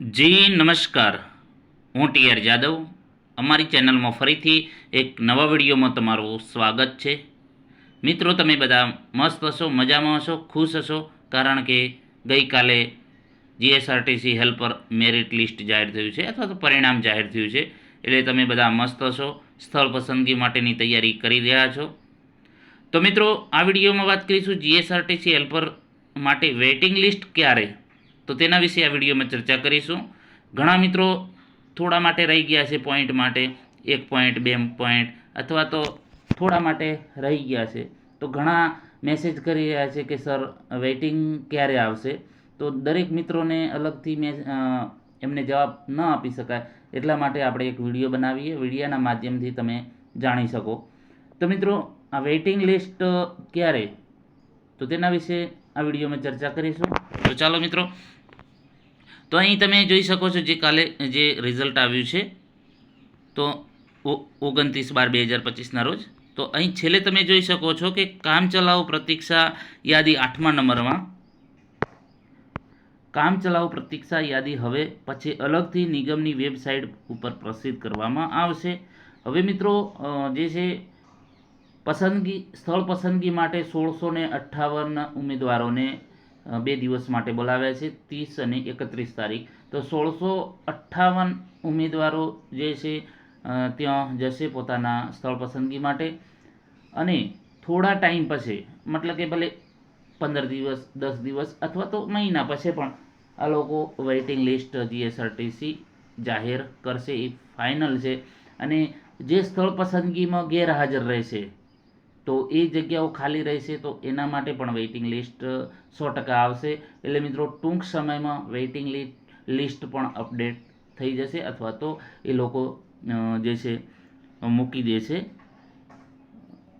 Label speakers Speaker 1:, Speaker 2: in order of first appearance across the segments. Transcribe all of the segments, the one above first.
Speaker 1: જી, નમસ્કાર. હું T R Jadav. અમારી ચેનલમાં ફરીથી એક નવા વિડીયોમાં તમારું સ્વાગત છે. મિત્રો, તમે બધા મસ્ત હશો, મજામાં હશો, ખુશ હશો, કારણ કે ગઈકાલે જીએસઆરટીસી હેલ્પર મેરિટ લિસ્ટ જાહેર થયું છે, અથવા તો પરિણામ જાહેર થયું છે. એટલે તમે બધા મસ્ત હશો, સ્થળ પસંદગી માટેની તૈયારી કરી રહ્યા છો. તો મિત્રો, આ વિડીયોમાં વાત કરીશું જીએસઆરટીસી હેલ્પર માટે વેઇટિંગ લિસ્ટ ક્યારે? તો તેના વિશે આ વિડીયોમાં ચર્ચા કરીશું. ઘણા મિત્રો થોડા માટે રહી ગયા છે પોઈન્ટ માટે, એક પોઈન્ટ બે પોઈન્ટ અથવા તો થોડા માટે રહી ગયા છે. તો ઘણા મેસેજ કરી રહ્યા છે કે સર વેઇટિંગ ક્યારે આવશે? તો દરેક મિત્રોને અલગથી મેં એમને જવાબ ન આપી શકાય. એટલા માટે આપણે એક વીડિયો બનાવીએ. વિડીયાના માધ્યમથી તમે જાણી શકો. તો મિત્રો, આ વેઇટિંગ લિસ્ટ ક્યારે? તો તેના વિશે આ વિડીયોમાં ચર્ચા કરીશું. તો ચાલો મિત્રો તો અહીં તમે જોઈ શકો છો જે કાલે, જે રિઝલ્ટ આવ્યું છે. તો ઓગણત્રીસ બાર બે હજાર પચીસના રોજ. તો અહીં છેલ્લે તમે જોઈ શકો છો કે કામચલાઉ પ્રતીક્ષા યાદી આઠમા નંબરમાં. કામચલાઉ પ્રતીક્ષા યાદી હવે પછી અલગથી નિગમની વેબસાઇટ ઉપર પ્રસિદ્ધ કરવામાં આવશે. હવે મિત્રો જે છે, પસંદગી, સ્થળ પસંદગી માટે સોળસો અઠ્ઠાવન ઉમેદવારોને બે દિવસ માટે બોલાવ્યા છે, ત્રીસ અને એકત્રીસ તારીખ. તો સોળસો અઠ્ઠાવન ઉમેદવારો જે છે ત્યાં જશે પોતાના સ્થળ પસંદગી માટે. અને થોડા ટાઈમ પછી, મતલબ કે ભલે પંદર દિવસ, દસ દિવસ અથવા તો મહિના પછી પણ આ લોકો વેઇટિંગ લિસ્ટ જીએસઆરટીસી જાહેર કરશે, એ ફાઇનલ છે. અને જે સ્થળ પસંદગીમાં ગેરહાજર રહેશે તો એ જગ્યાઓ ખાલી રહેશે તો એના માટે પણ વેઇટિંગ લિસ્ટ સો ટકા આવશે. એટલે મિત્રો, ટૂંક સમયમાં વેઇટિંગ લિસ્ટ પણ અપડેટ થઈ જશે અથવા તો એ લોકો જે છે, મૂકી દેશે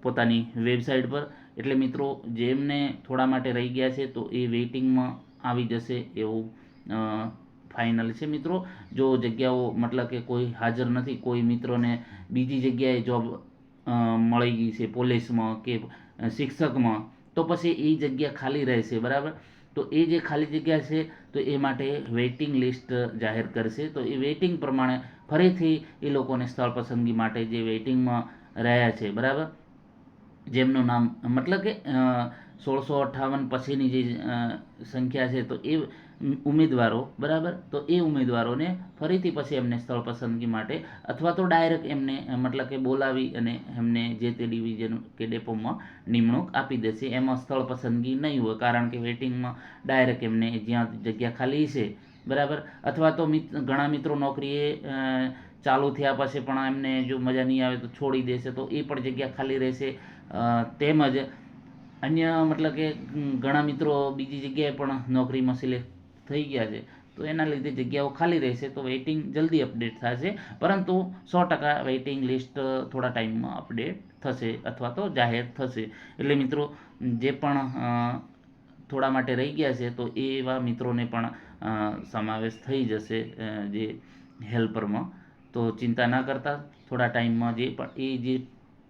Speaker 1: પોતાની વેબસાઇટ પર. એટલે મિત્રો, જેમને થોડા માટે રહી ગયા છે તો એ વેઇટિંગમાં આવી જશે એવું ફાઇનલ છે મિત્રો. જો જગ્યાઓ, મતલબ કે કોઈ હાજર નથી, કોઈ મિત્રોને બીજી જગ્યાએ જોબ મળી ગઈ છે પોલીસમાં કે શિક્ષકમાં. તો પછી એ જગ્યા ખાલી રહેશે, બરાબર? તો એ જે ખાલી જગ્યા છે, તો એ માટે વેઇટિંગ લિસ્ટ જાહેર કરશે. તો એ વેઇટિંગ પ્રમાણે ફરીથી એ લોકોને સ્થળ પસંદગી માટે જે વેઇટિંગમાં રહ્યા છે, બરાબર? જેમનું નામ, મતલબ કે સોળસો અઠ્ઠાવન પછીની જે સંખ્યા છે, તો એ ઉમેદવારો, બરાબર? તો એ ઉમેદવારોને ફરીથી પછી એમને સ્થળ પસંદગી માટે અથવા તો ડાયરેક્ટ એમને, મતલબ કે બોલાવી અને એમને જે તે ડિવિઝન કે ડેપોમાં નિમણૂક આપી દેશે. એમાં સ્થળ પસંદગી નહીં હોય, કારણ કે વેટિંગમાં ડાયરેક્ટ એમને જ્યાં જગ્યા ખાલી છે, બરાબર? અથવા તો ઘણા મિત્રો નોકરીએ ચાલુ થયા પછી પણ એમને જો મજા નહીં આવે તો છોડી દેશે, તો એ પણ જગ્યા ખાલી રહેશે. તેમજ અન્ય મતલબ કે, ઘણા મિત્રો બીજી જગ્યાએ પણ નોકરીમાં સિલેક્ટ થઈ ગયા છે. તો એના લીધે જગ્યાઓ ખાલી રહેશે તો વેઇટિંગ જલ્દી અપડેટ થશે. પરંતુ સો ટકા વેઇટિંગ લિસ્ટ થોડા ટાઈમમાં અપડેટ થશે અથવા તો જાહેર થશે. એટલે મિત્રો, જે પણ થોડા માટે રહી ગયા છે, તો એવા મિત્રોને પણ સમાવેશ થઈ જશે જે હેલ્પરમાં તો ચિંતા ન કરતા, થોડા ટાઈમમાં જે પણ એ જે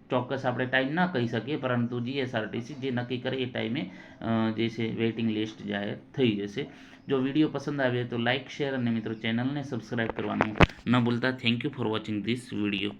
Speaker 1: ચોક્કસ આપણે ટાઈમ ના કહી શકીએ પરંતુ જીએસઆરટીસી જે નક્કી કરે એ ટાઈમે અ, જે છે વેઇટિંગ લિસ્ટ જાહેર થઈ જશે. જો વીડિયો પસંદ આવે તો લાઇક શેર અને મિત્રો ચેનલને સબસ્ક્રાઈબ કરવાનું ન ભૂલતા. Thank you for watching this video